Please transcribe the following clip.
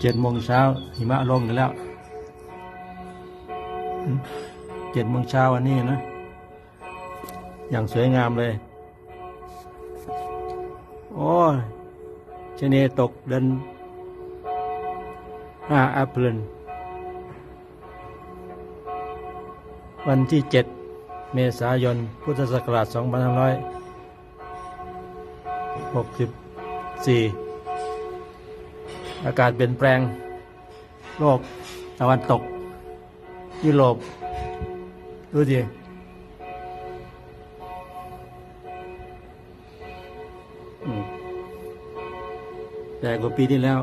เจ็ดโมงเช้าหิมะลงกันแล้วเจ็ดโมงเช้าวันนี้นะ อย่างสวยงามเลย โอ้ชเนตกเดือนห้าแอปเปิลวันที่เจ็ดเมษายน พุทธศักราช2564อาก อากาศเปลี่ยนแปลง โลกตะวันตก ยุโรปดูสิแต่กว่าปีที่แล้ว